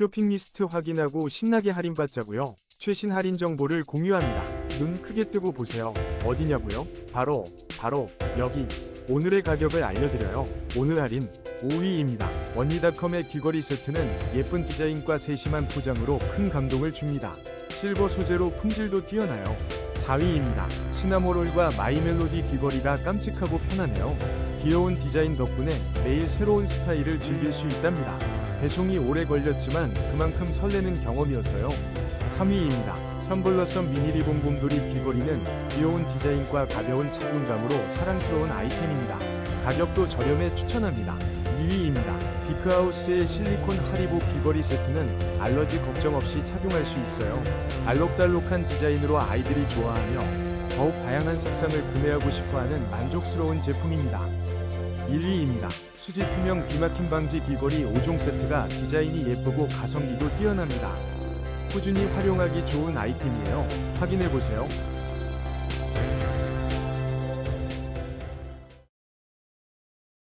쇼핑 리스트 확인하고 신나게 할인받자고요. 최신 할인 정보를 공유합니다. 눈 크게 뜨고 보세요. 어디냐고요? 바로 바로 여기. 오늘의 가격을 알려드려요. 오늘 할인 5위입니다. 원리닷컴의 귀걸이 세트는 예쁜 디자인과 세심한 포장으로 큰 감동을 줍니다. 실버 소재로 품질도 뛰어나요. 4위입니다. 시나모롤과 마이멜로디 귀걸이가 깜찍하고 편하네요. 귀여운 디자인 덕분에 매일 새로운 스타일을 즐길 수 있답니다. 배송이 오래 걸렸지만 그만큼 설레는 경험이었어요. 3위입니다. 현블러썸 미니 리본 곰돌이 귀걸이는 귀여운 디자인과 가벼운 착용감으로 사랑스러운 아이템입니다. 가격도 저렴해 추천합니다. 2위입니다. 디크하우스의 실리콘 하리보 귀걸이 세트는 알러지 걱정 없이 착용할 수 있어요. 알록달록한 디자인으로 아이들이 좋아하며 더욱 다양한 색상을 구매하고 싶어하는 만족스러운 제품입니다. 1위입니다. 수지 투명 비막힘 방지 귀걸이 5종 세트가 디자인이 예쁘고 가성비도 뛰어납니다. 꾸준히 활용하기 좋은 아이템이에요. 확인해보세요.